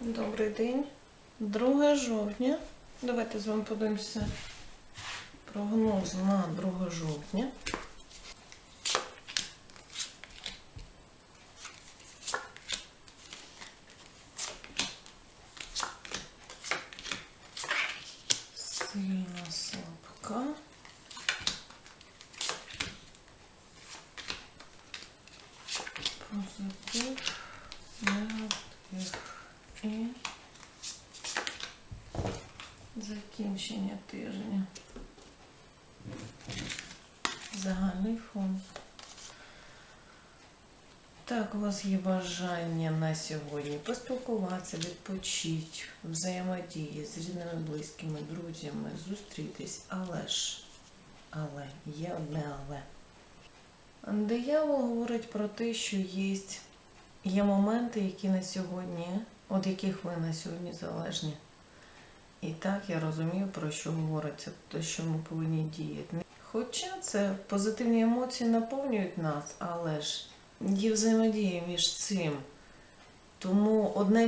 Добрий день. 2 жовтня. Давайте з вами подивимося прогноз на 2 жовтня. Сильна слабка. Позитив, негатив і закінчення тижня. Загальний фон. Так, у вас є бажання на сьогодні поспілкуватися, відпочити, взаємодії з рідними, близькими, друзями, зустрітись, але ж, але, є одне але. Диявол говорить про те, що є, є моменти, які на сьогодні, від яких ви на сьогодні залежні. І так я розумію, про що говориться, то що ми повинні діяти. Хоча це позитивні емоції наповнюють нас, але ж є взаємодія між цим. Тому одне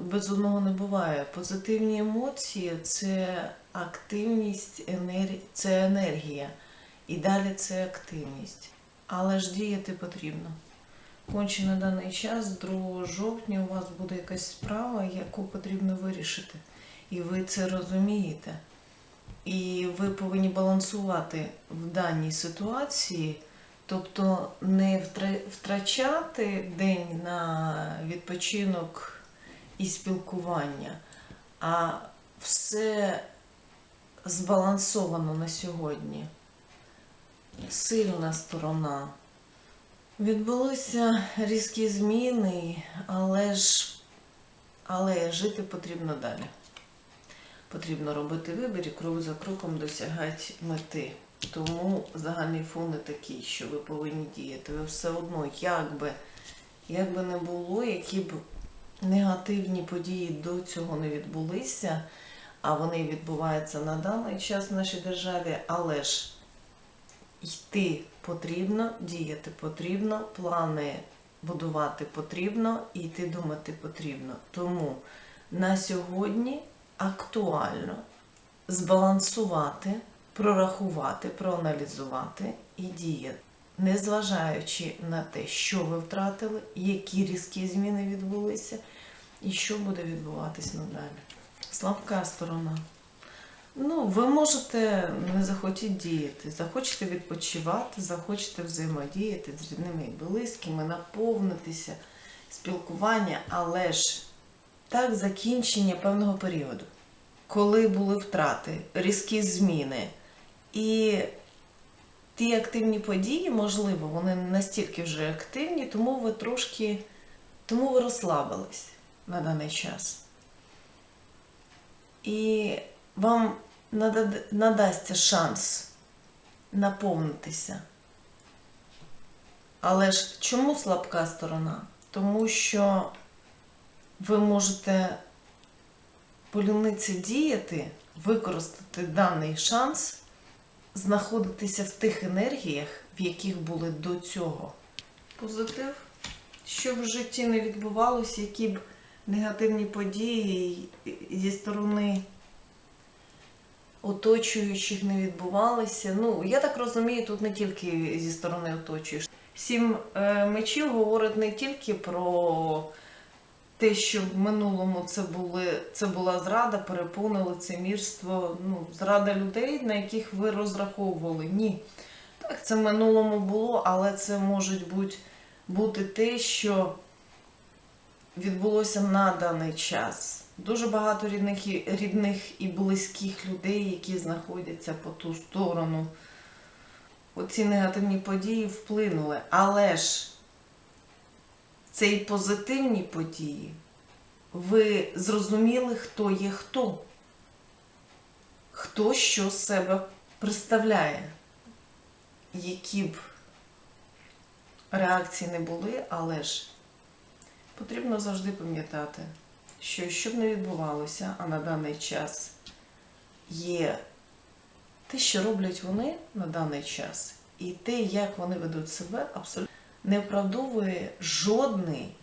без, одного не буває. Позитивні емоції це активність, енер- це енергія. І далі це активність. Але ж діяти потрібно. Конче на даний час, 2 жовтня, у вас буде якась справа, яку потрібно вирішити. І ви це розумієте. І ви повинні балансувати в даній ситуації, тобто не втрачати день на відпочинок і спілкування, а все збалансовано на сьогодні. Сильна сторона. Відбулися різкі зміни, але ж але жити потрібно далі. Потрібно робити вибір і крок за кроком досягати мети. Тому загальний фон не такий, що ви повинні діяти. Ви все одно, як би, як би не було, які б негативні події до цього не відбулися, а вони відбуваються на даний час в нашій державі, але ж йти потрібно, діяти потрібно, плани будувати потрібно, і йти думати потрібно. Тому на сьогодні актуально збалансувати, прорахувати, проаналізувати і діяти, незважаючи на те, що ви втратили, які різкі зміни відбулися, і що буде відбуватись надалі. Слабка сторона. Ну, ви можете не захотіти діяти, захочете відпочивати, захочете взаємодіяти з рідними і близькими, наповнитися, спілкування, але ж так закінчення певного періоду, коли були втрати, різкі зміни. І ті активні події, можливо, вони настільки вже активні, тому ви трошки, тому ви розслабились на даний час. І вам надасться шанс наповнитися. Але ж чому слабка сторона? Тому що ви можете полюниці діяти, використати даний шанс, знаходитися в тих енергіях, в яких були до цього. Позитив, що в житті не відбувалося, які б негативні події зі сторони оточуючих не відбувалися. Ну, я так розумію, тут не тільки зі сторони оточуючих. Сім е, мечів говорить не тільки про те, що в минулому це, були, це була зрада, перепони, лицемірство, ну, зрада людей, на яких ви розраховували. Ні. Так, це в минулому було, але це може бути, бути те, що відбулося на даний час. Дуже багато рідних, рідних і близьких людей, які знаходяться по ту сторону. Оці негативні події вплинули. Але ж це і позитивні події. Ви зрозуміли, хто є хто. Хто що з себе представляє. Які б реакції не були, але ж потрібно завжди пам'ятати, що що б не відбувалося, а на даний час є те, що роблять вони на даний час, і те, як вони ведуть себе, абсолютно не вправдовує жодний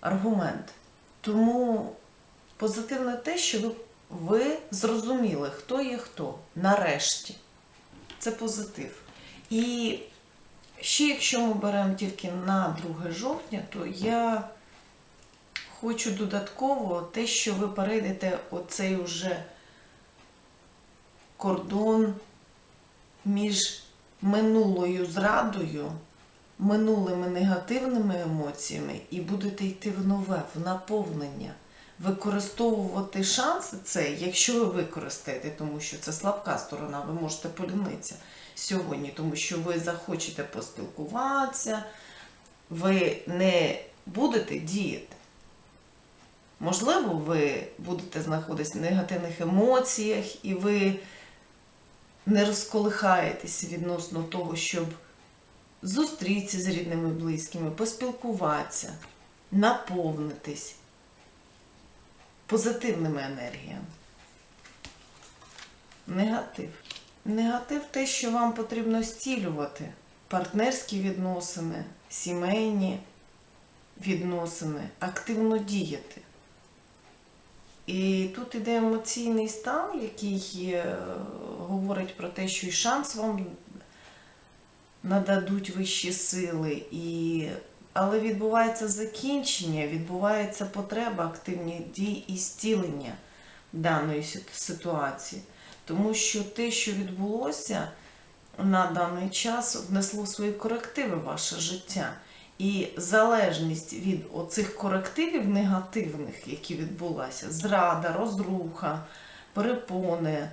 аргумент. Тому позитивне те, що ви, ви зрозуміли, хто є хто нарешті. Це позитив. І ще якщо ми беремо тільки на 2 жовтня, то я хочу додатково те, що ви перейдете оцей уже кордон між минулою зрадою, минулими негативними емоціями і будете йти в нове, в наповнення. Використовувати шанс цей, якщо ви використаєте, тому що це слабка сторона, ви можете полінитися сьогодні, тому що ви захочете поспілкуватися, ви не будете діяти. Можливо, ви будете знаходитися в негативних емоціях, і ви не розколихаєтесь відносно того, щоб зустрітися з рідними близькими, поспілкуватися, наповнитись позитивними енергіями. Негатив. Негатив те, що вам потрібно стілювати партнерські відносини, сімейні відносини, активно діяти. І тут іде емоційний стан, який е, говорить про те, що і шанс вам нададуть вищі сили, і... але відбувається закінчення, відбувається потреба активних дій і стілення даної ситуації. Тому що те, що відбулося на даний час, внесло свої корективи в ваше життя. І залежність від оцих корективів негативних, які відбулися, зрада, розруха, перепони, е,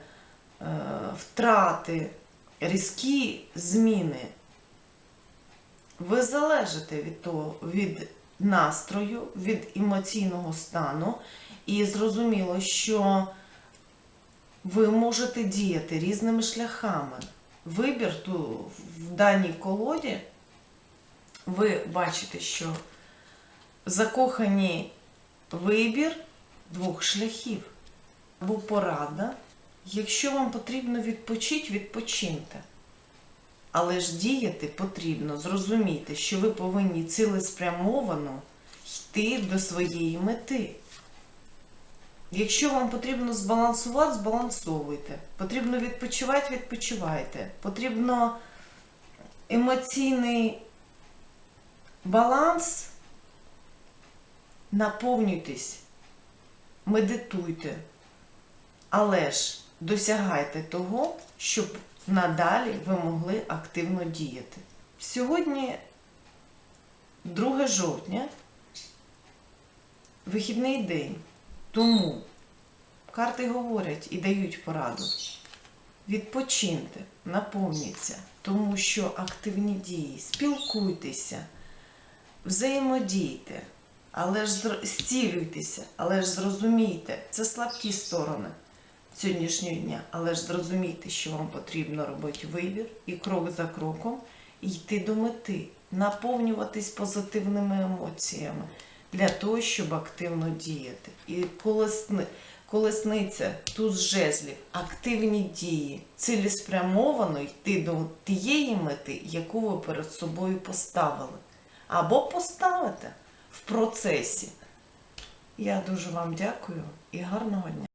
втрати, різкі зміни, ви залежите від того, від настрою, від емоційного стану, і зрозуміло, що ви можете діяти різними шляхами. Вибір ту в даній колоді ви бачите, що закохані вибір двох шляхів або порада. Якщо вам потрібно відпочити, відпочиньте. Але ж діяти потрібно зрозуміти, що ви повинні цілеспрямовано йти до своєї мети. Якщо вам потрібно збалансувати, збалансовуйте. Потрібно відпочивати, відпочивайте. Потрібно емоційний баланс, наповнюйтесь, медитуйте, але ж досягайте того, щоб надалі ви могли активно діяти. Сьогодні 2 жовтня, вихідний день, тому карти говорять і дають пораду. Відпочиньте, наповніться, тому що активні дії, спілкуйтеся, взаємодійте, але ж зцілюйтеся, але ж зрозумійте, це слабкі сторони сьогоднішнього дня, але ж зрозумійте, що вам потрібно робити вибір і крок за кроком йти до мети, наповнюватись позитивними емоціями для того, щоб активно діяти. І колесни, колесниця тут жезлів, активні дії, цілеспрямовано йти до тієї мети, яку ви перед собою поставили. Або поставите в процесі. Я дуже вам дякую і гарного дня.